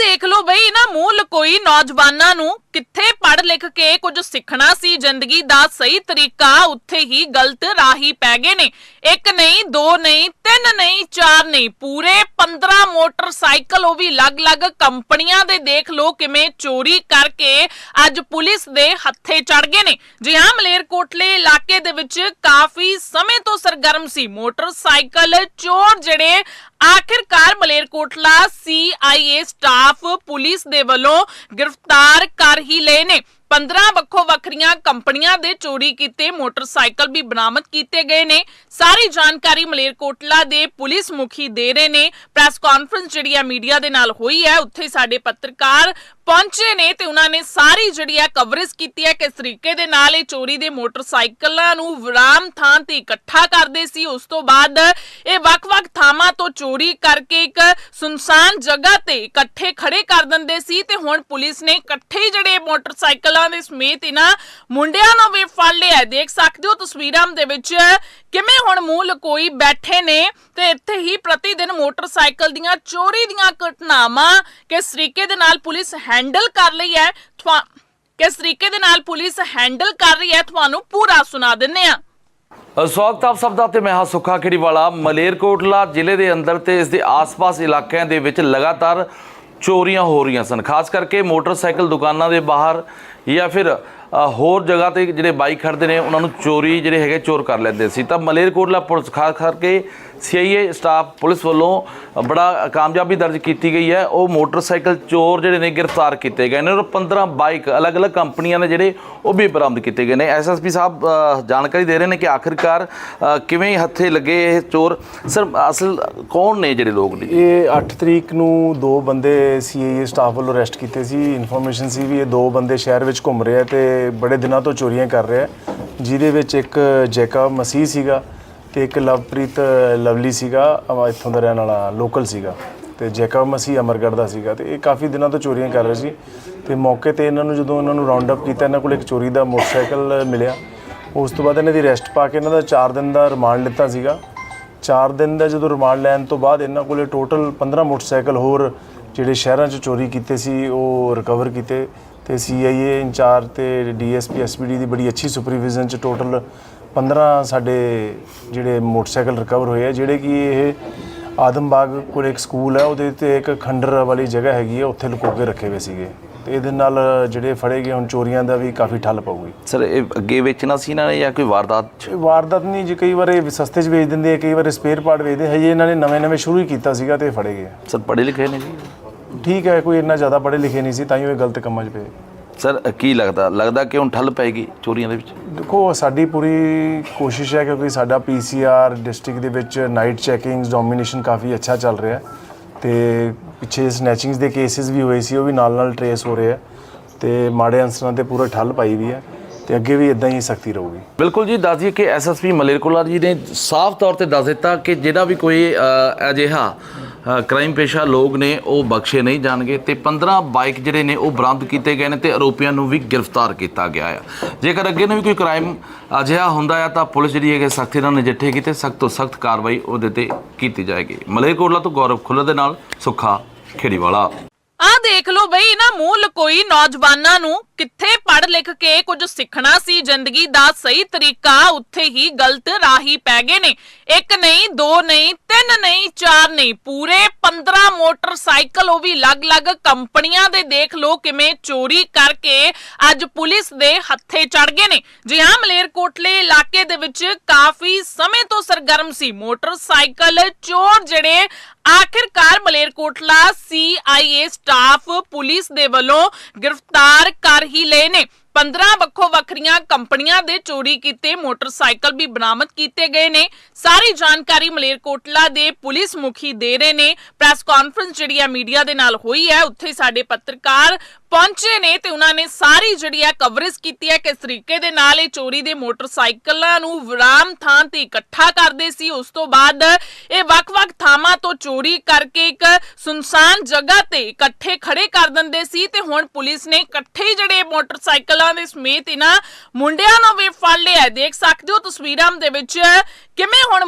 ਦੇਖ ਲਓ ਬਈ ਇਹਨਾਂ ਮੂੰਹ ਲਕੋਈ ਨੌਜਵਾਨਾਂ ਨੂੰ ਕਿੱਥੇ ਪੜ੍ਹ ਲਿਖ ਕੇ ਕੁਝ ਸਿੱਖਣਾ ਸੀ ਜ਼ਿੰਦਗੀ ਦਾ ਸਹੀ ਤਰੀਕਾ, ਉੱਥੇ ਹੀ ਗਲਤ ਰਾਹੀ ਪੈ ਗਏ ਨੇ। ਇੱਕ ਨਹੀਂ, ਦੋ ਨਹੀਂ, ਤਿੰਨ ਨਹੀਂ, ਚਾਰ ਨਹੀਂ, ਪੂਰੇ 15 ਮੋਟਰਸਾਈਕਲ ਉਹ ਵੀ ਅਲੱਗ-ਅਲੱਗ ਕੰਪਨੀਆਂ ਦੇ ਦੇਖ ਲਓ ਕਿਵੇਂ ਚੋਰੀ ਕਰਕੇ ਅੱਜ ਪੁਲਿਸ ਦੇ ਹੱਥੇ ਚੜ ਗਏ ਨੇ। ਜੀ ਹਾਂ ਮਲੇਰਕੋਟਲੇ ਇਲਾਕੇ ਦੇ ਵਿੱਚ ਕਾਫੀ ਸਮੇਂ ਤੋਂ ਸਰਗਰਮ ਸੀ, ਮੋਟਰਸਾਈਕਲ ਚੋਰ ਜਿਹੜੇ ਆਖਿਰਕਾਰ ਮਲੇਰਕੋਟਲਾ ਸੀਆਈਏ ਸਟਾਫ ਪੁਲਿਸ ਦੇ ਵੱਲੋਂ ਗ੍ਰਿਫਤਾਰ ਕਰ ਹੀ ਲਏ ਨੇ। 15 ਵੱਖੋ ਵੱਖਰੀਆਂ ਕੰਪਨੀਆਂ ਦੇ ਚੋਰੀ ਕੀਤੇ ਮੋਟਰਸਾਈਕਲ ਵੀ ਬਰਾਮਦ ਕੀਤੇ ਗਏ ਨੇ। ਸਾਰੀ ਜਾਣਕਾਰੀ ਮਲੇਰਕੋਟਲਾ ਦੇ ਪੁਲਿਸ ਮੁਖੀ ਦੇ ਰਹੇ ਨੇ। ਪ੍ਰੈਸ ਕਾਨਫਰੰਸ ਜਿਹੜੀ ਹੈ ਮੀਡੀਆ ਦੇ ਨਾਲ ਹੋਈ ਹੈ। ਉੱਥੇ ਸਾਡੇ ਪੱਤਰਕਾਰ ਪਹੁੰਚੇ ਨੇ ਤੇ ਉਹਨਾਂ ਨੇ ਸਾਰੀ ਜਿਹੜੀ ਹੈ ਕਵਰੇਜ ਕੀਤੀ ਹੈ ਕਿਸ ਤਰੀਕੇ ਦੇ ਨਾਲ ਇਹ ਚੋਰੀ ਦੇ ਮੋਟਰਸਾਈਕਲਾਂ ਨੂੰ ਵਿਰਾਮ ਥਾਂ ਤੇ ਇਕੱਠਾ ਕਰਦੇ ਸੀ। ਉਸ ਤੋਂ ਬਾਅਦ ਇਹ ਵੱਖ-ਵੱਖ ਥਾਵਾਂ ਤੋਂ ਚੋਰੀ ਕਰਕੇ ਇੱਕ ਸੁਨਸਾਨ ਜਗ੍ਹਾ ਤੇ ਇਕੱਠੇ ਖੜੇ ਕਰ ਦਿੰਦੇ ਸੀ ਤੇ ਹੁਣ ਪੁਲਿਸ ਨੇ ਇਕੱਠੇ ਜਿਹੜੇ ਮੋਟਰਸਾਈਕਲਾਂ ਦੇ ਸਮੇਤ ਇਹਨਾਂ ਮੁੰਡਿਆਂ ਨੂੰ ਵੀ ਫੜ ਲਿਆ ਦੇਖ ਸਕਦੇ ਹੋ ਤਸਵੀਰਾਂ ਦੇ ਵਿੱਚ ਕਿਵੇਂ ਹੁਣ ਮੂੰਹ ਲਕੋਈ ਬੈਠੇ ਨੇ ਤੇ ਇੱਥੇ ਹੀ ਪ੍ਰਤੀ ਦਿਨ ਮੋਟਰਸਾਈਕਲ ਦੀਆਂ ਚੋਰੀ ਦੀਆਂ ਘਟਨਾਵਾਂ ਕਿਸ ਤਰੀਕੇ ਦੇ ਨਾਲ ਪੁਲਿਸ ਹੈ ਹੈਂਡਲ ਕਰ ਰਹੀ ਹੈ ਕਿਸ ਤਰੀਕੇ ਦੇ ਨਾਲ ਪੁਲਿਸ ਹੈਂਡਲ ਕਰ ਰਹੀ ਹੈ, ਤੁਹਾਨੂੰ ਪੂਰਾ ਸੁਣਾ ਦਿੰਨੇ ਆ। ਸਵਾਗਤ ਆਪ ਸਭ ਦਾ ਤੇ ਮੈਂ ਹਾਂ ਸੁੱਖਾ ਖੇੜੀਵਾਲਾ। ਮਲੇਰਕੋਟਲਾ ਜ਼ਿਲ੍ਹੇ ਦੇ ਅੰਦਰ ਤੇ ਇਸ ਦੇ ਆਸ-ਪਾਸ ਇਲਾਕਿਆਂ ਦੇ ਵਿੱਚ ਲਗਾਤਾਰ ਚੋਰੀਆਂ ਹੋ ਰਹੀਆਂ ਸਨ। ਖਾਸ ਕਰਕੇ ਮੋਟਰਸਾਈਕਲ ਦੁਕਾਨਾਂ ਦੇ ਬਾਹਰ ਜਾਂ ਫਿਰ ਹੋਰ ਜਗ੍ਹਾ ਤੇ ਜਿਹੜੇ ਬਾਈਕ ਖੜਦੇ ਨੇ, ਉਹਨਾਂ ਨੂੰ ਚੋਰੀ ਜਿਹੜੇ ਹੈਗੇ ਚੋਰ ਕਰ ਲੈਂਦੇ ਸੀ। ਤਾਂ ਮਲੇਰਕੋਟਲਾ ਪੁਲਿਸ, ਖਾਸ ਕਰਕੇ ਸੀਆਈਏ ਸਟਾਫ ਪੁਲਿਸ ਵੱਲੋਂ ਬੜਾ ਕਾਮਯਾਬੀ ਦਰਜ ਕੀਤੀ ਗਈ ਹੈ। ਉਹ ਮੋਟਰਸਾਈਕਲ ਚੋਰ ਜਿਹੜੇ ਨੇ ਗ੍ਰਿਫਤਾਰ ਕੀਤੇ ਗਏ ਨੇ ਔਰ 15 ਬਾਈਕ ਅਲੱਗ-ਅਲੱਗ ਕੰਪਨੀਆਂ ਦੇ ਜਿਹੜੇ ਉਹ ਵੀ ਬਰਾਮਦ ਕੀਤੇ ਗਏ ਨੇ। ਐਸਐਸਪੀ ਸਾਹਿਬ ਜਾਣਕਾਰੀ ਦੇ ਰਹੇ ਨੇ ਕਿ ਆਖਿਰਕਾਰ ਕਿਵੇਂ ਹੱਥੇ ਲੱਗੇ ਇਹ ਚੋਰ? ਸਰ, ਅਸਲ ਕੌਣ ਨੇ ਜਿਹੜੇ ਲੋਕ ਨੇ? ਇਹ 8 ਤਰੀਕ ਨੂੰ ਦੋ ਬੰਦੇ ਸੀਆਈਏ ਸਟਾਫ ਵੱਲੋਂ ਅਰੈਸਟ ਕੀਤੇ ਸੀ। ਇਨਫੋਰਮੇਸ਼ਨ ਸੀ ਵੀ ਇਹ ਦੋ ਬੰਦੇ ਸ਼ਹਿਰ ਵਿੱਚ ਘੁੰਮ ਰਹੇ ਆ ਤੇ ਬੜੇ ਦਿਨਾਂ ਤੋਂ ਚੋਰੀਆਂ ਕਰ ਰਹੇ ਆ। ਜਿਹਦੇ ਵਿੱਚ ਇੱਕ ਜੈਕਾ ਮਸੀਹ ਸੀਗਾ। ਤੇ ਇੱਕ ਲਵਪ੍ਰੀਤ ਲਵਲੀ ਸੀਗਾ, ਅਹ, ਇੱਥੋਂ ਦਾ ਰਹਿਣ ਵਾਲਾ ਲੋਕਲ ਸੀਗਾ। ਤੇ ਜੈਕਬ ਮਸੀਹ ਅਮਰਗੜ੍ਹ ਦਾ ਸੀਗਾ। ਤੇ ਇਹ ਕਾਫੀ ਦਿਨਾਂ ਤੋਂ ਚੋਰੀਆਂ ਕਰ ਰਹੇ ਸੀ। ਤੇ ਮੌਕੇ ਤੇ ਇਹਨਾਂ ਨੂੰ ਜਦੋਂ ਇਹਨਾਂ ਨੂੰ ਰਾਉਂਡ ਅਪ ਕੀਤਾ, ਇਹਨਾਂ ਕੋਲ ਇੱਕ ਚੋਰੀ ਦਾ ਮੋਟਰਸਾਈਕਲ ਮਿਲਿਆ। ਉਸ ਤੋਂ ਬਾਅਦ ਇਹਨਾਂ ਦੀ ਰੈਸਟ ਪਾ ਕੇ ਇਹਨਾਂ ਦਾ 4 ਦਿਨ ਦਾ ਰਿਮਾਂਡ ਲਿੱਤਾ ਸੀਗਾ। 4 ਦਿਨ ਦਾ ਜਦੋਂ ਰਿਮਾਂਡ ਲੈਣ ਤੋਂ ਬਾਅਦ ਇਹਨਾਂ ਕੋਲੇ ਟੋਟਲ 15 ਮੋਟਰਸਾਈਕਲ ਹੋਰ ਜਿਹੜੇ ਸ਼ਹਿਰਾਂ 'ਚ ਚੋਰੀ ਕੀਤੇ ਸੀ, ਉਹ ਰਿਕਵਰ ਕੀਤੇ। ਤੇ ਸੀਆਈਏ ਇੰਚਾਰਜ ਤੇ ਡੀਐਸਪੀ ਐਸਪੀਡੀ ਦੀ ਬੜੀ ਅੱਛੀ ਸੁਪਰਵਿਜ਼ਨ 'ਚ ਟੋਟਲ 15 ਸਾਡੇ ਜਿਹੜੇ ਮੋਟਰਸਾਈਕਲ ਰਿਕਵਰ ਹੋਏ ਆ ਜਿਹੜੇ ਕਿ ਇਹ ਆਦਮਬਾਗ ਕੋਲ ਇੱਕ ਸਕੂਲ ਹੈ ਉਹਦੇ ਤੇ ਇੱਕ ਖੰਡਰ ਵਾਲੀ ਜਗ੍ਹਾ ਹੈਗੀ ਹੈ ਉੱਥੇ ਲੁਕੋ ਕੇ ਰੱਖੇ ਹੋਏ ਸੀਗੇ। ਤੇ ਇਹਦੇ ਨਾਲ ਜਿਹੜੇ ਫੜੇ ਗਏ ਹੁਣ ਚੋਰੀਆਂ ਦਾ ਵੀ ਕਾਫੀ ਠੱਲ ਪਊਗੀ। ਸਰ ਇਹ ਅੱਗੇ ਵੇਚਣਾ ਸੀ ਇਹਨਾਂ ਨੇ ਜਾਂ ਕੋਈ ਵਾਰਦਾਤ ਵਾਰਦਾਤ ਨਹੀਂ ਜੀ ਕਈ ਵਾਰ ਇਹ ਸਸਤੇ 'ਚ ਵੇਚ ਦਿੰਦੇ ਆ ਕਈ ਵਾਰ ਸਪੇਅਰ ਪਾਰਟ ਵੇਚਦੇ ਹਜੇ ਇਹਨਾਂ ਨੇ ਨਵੇਂ-ਨਵੇਂ ਸ਼ੁਰੂ ਹੀ ਕੀਤਾ ਸੀਗਾ ਤੇ ਫੜੇ ਗਏ ਸਰ ਪੜ੍ਹੇ ਲਿਖੇ ਨੇ ਜੀ? ਠੀਕ ਹੈ ਕੋਈ ਇੰਨਾ ਜ਼ਿਆਦਾ ਪੜ੍ਹੇ ਲਿਖੇ ਨਹੀਂ ਸੀ ਤਾਂ ਹੀ ਉਹ ਇਹ ਗਲਤ ਕੰਮਾਂ 'ਚ ਪਏ। ਸਰ ਕੀ ਲੱਗਦਾ? ਲੱਗਦਾ ਕਿ ਹੁਣ ਠੱਲ ਪਏਗੀ ਚੋਰੀਆਂ ਦੇ ਵਿੱਚ? ਦੇਖੋ ਸਾਡੀ ਪੂਰੀ ਕੋਸ਼ਿਸ਼ ਹੈ ਕਿਉਂਕਿ ਸਾਡਾ ਪੀਸੀਆਰ ਡਿਸਟ੍ਰਿਕਟ ਦੇ ਵਿੱਚ ਨਾਈਟ ਚੈਕਿੰਗਸ ਡੋਮੀਨੇਸ਼ਨ ਕਾਫੀ ਅੱਛਾ ਚੱਲ ਰਿਹਾ ਹੈ। ਤੇ ਪਿੱਛੇ ਸਨੈਚਿੰਗਸ ਦੇ ਕੇਸਿਸ ਵੀ ਹੋਏ ਸੀ ਉਹ ਵੀ ਨਾਲ ਨਾਲ ਟਰੇਸ ਹੋ ਰਹੇ ਆ ਤੇ ਮਾੜੇ ਅਨਸਰਾਂ ਤੇ ਪੂਰਾ ਠੱਲ ਪਾਈ ਵੀ ਹੈ ਤੇ ਅੱਗੇ ਵੀ ਇਦਾਂ ਹੀ ਸਖਤੀ ਰਹੂਗੀ। ਬਿਲਕੁਲ ਜੀ ਦੱਸ ਦਈਏ ਕਿ ਐਸਐਸਪੀ ਮਲੇਰਕੋਲਾ ਜੀ ਨੇ ਸਾਫ਼ ਤੌਰ ਤੇ ਦੱਸ ਦਿੱਤਾ ਕਿ ਜਿਹੜਾ ਵੀ ਕੋਈ ਅਜਿਹਾ ਕ੍ਰਾਈਮ ਪੇਸ਼ਾ ਲੋਕ ਨੇ, ਉਹ ਬਖਸ਼ੇ ਨਹੀਂ ਜਾਣਗੇ ਤੇ 15 ਬਾਈਕ ਜਿਹੜੇ ਨੇ, ਉਹ ਬਰਾਮਦ ਕੀਤੇ ਗਏ ਨੇ ਤੇ ਆਰੋਪੀਆਂ ਨੂੰ ਵੀ ਗ੍ਰਿਫਤਾਰ ਕੀਤਾ ਗਿਆ ਆ। ਜੇਕਰ ਅੱਗੇ ਨੂੰ ਵੀ ਕੋਈ ਕ੍ਰਾਈਮ ਅਜਿਹਾ ਹੁੰਦਾ ਆ, ਤਾਂ ਪੁਲਿਸ ਜਿਹੜੀ ਹੈਗੀ ਸਖਤੀ ਨਾਲ ਨਜਿੱਠੇਗੀ ਤੇ ਸਖਤ ਤੋਂ ਸਖਤ ਕਾਰਵਾਈ ਉਹਦੇ ਤੇ ਕੀਤੀ ਜਾਏਗੀ। ਮਲੇਰਕੋਟਲਾ ਤੋਂ ਗੌਰਵ ਖੁੱਲਰ ਦੇ ਨਾਲ ਸੁੱਖਾ ਖੇੜੀਵਾਲਾ। ਦੇਖ ਲਓ ਬਈ, ਨਾ ਮੂੰਹ ਲਕੋਈ ਨੌਜਵਾਨਾਂ ਨੂੰ ਕਿੱਥੇ ਪੜ੍ਹ ਲਿਖ ਕੇ ਕੁਝ ਸਿੱਖਣਾ ਸੀ ਜ਼ਿੰਦਗੀ ਦਾ ਸਹੀ ਤਰੀਕਾ, ਉੱਥੇ ਹੀ ਗਲਤ ਰਾਹੀ ਪੈ ਗਏ ਨੇ। ਇੱਕ ਨਹੀਂ, ਦੋ ਨਹੀਂ, ਤਿੰਨ ਨਹੀਂ, ਚਾਰ ਨਹੀਂ, ਪੂਰੇ 15 ਮੋਟਰਸਾਈਕਲ, ਉਹ ਵੀ ਅਲੱਗ-ਅਲੱਗ ਕੰਪਨੀਆਂ ਦੇ ਦੇਖ ਲਓ ਕਿਵੇਂ ਚੋਰੀ ਕਰਕੇ ਅੱਜ ਪੁਲਿਸ ਦੇ ਹੱਥੇ ਚੜ ਗਏ ਨੇ। ਜੀ ਹਾਂ ਮਲੇਰਕੋਟਲੇ ਇਲਾਕੇ ਦੇ ਵਿੱਚ ਕਾਫੀ ਸਮੇਂ ਤੋਂ ਸਰਗਰਮ ਸੀ ਮੋਟਰਸਾਈਕਲ ਚੋਰ ਜਿਹੜੇ ਆਖਿਰਕਾਰ ਮਲੇਰਕੋਟਲਾ ਸੀਆਈਏ ਸਟਾਫ ਪੁਲਿਸ ਦੇ ਵੱਲੋਂ ਗ੍ਰਿਫਤਾਰ ਕਰ ਹੀ ਲਏ ਨੇ। 15 ਵੱਖੋ ਵੱਖਰੀਆਂ ਕੰਪਨੀਆਂ ਦੇ ਚੋਰੀ ਕੀਤੇ ਮੋਟਰਸਾਈਕਲ ਵੀ ਬਰਾਮਦ ਕੀਤੇ ਗਏ ਨੇ। ਸਾਰੀ ਜਾਣਕਾਰੀ ਮਲੇਰਕੋਟਲਾ ਦੇ ਪੁਲਿਸ ਮੁਖੀ ਦੇ ਰਹੇ ਨੇ। ਪ੍ਰੈਸ ਕਾਨਫਰੰਸ ਜਿਹੜੀ ਹੈ ਮੀਡੀਆ ਦੇ ਨਾਲ ਹੋਈ ਹੈ। ਉੱਥੇ ਸਾਡੇ ਪੱਤਰਕਾਰ ਪਹੁੰਚੇ ਨੇ ਤੇ ਉਹਨਾਂ ਨੇ ਸਾਰੀ ਜਿਹੜੀ ਹੈ ਕਵਰੇਜ ਕੀਤੀ ਹੈ ਕਿਸ ਤਰੀਕੇ ਦੇ ਨਾਲ ਇਹ ਚੋਰੀ ਦੇ ਮੋਟਰਸਾਈਕਲਾਂ ਨੂੰ ਵਿਰਾਮ ਥਾਂ ਤੇ ਇਕੱਠਾ ਕਰਦੇ ਸੀ। ਉਸ ਤੋਂ ਬਾਅਦ ਇਹ ਵੱਖ-ਵੱਖ ਥਾਵਾਂ ਤੋਂ ਚੋਰੀ ਕਰਕੇ ਇੱਕ ਸੁਨਸਾਨ ਜਗ੍ਹਾ ਤੇ ਇਕੱਠੇ ਖੜੇ ਕਰ ਦਿੰਦੇ ਸੀ ਤੇ ਹੁਣ ਪੁਲਿਸ ਨੇ ਇਕੱਠੇ ਜਿਹੜੇ ਮੋਟਰਸਾਈਕਲਾਂ ਦੇ ਸਮੇਤ ਇਹਨਾਂ ਮੁੰਡਿਆਂ ਨੂੰ ਵੀ ਫੜ ਲਿਆ ਦੇਖ ਸਕਦੇ ਹੋ ਤਸਵੀਰਾਂ ਦੇ ਵਿੱਚ ਕਿਵੇਂ ਹੁਣ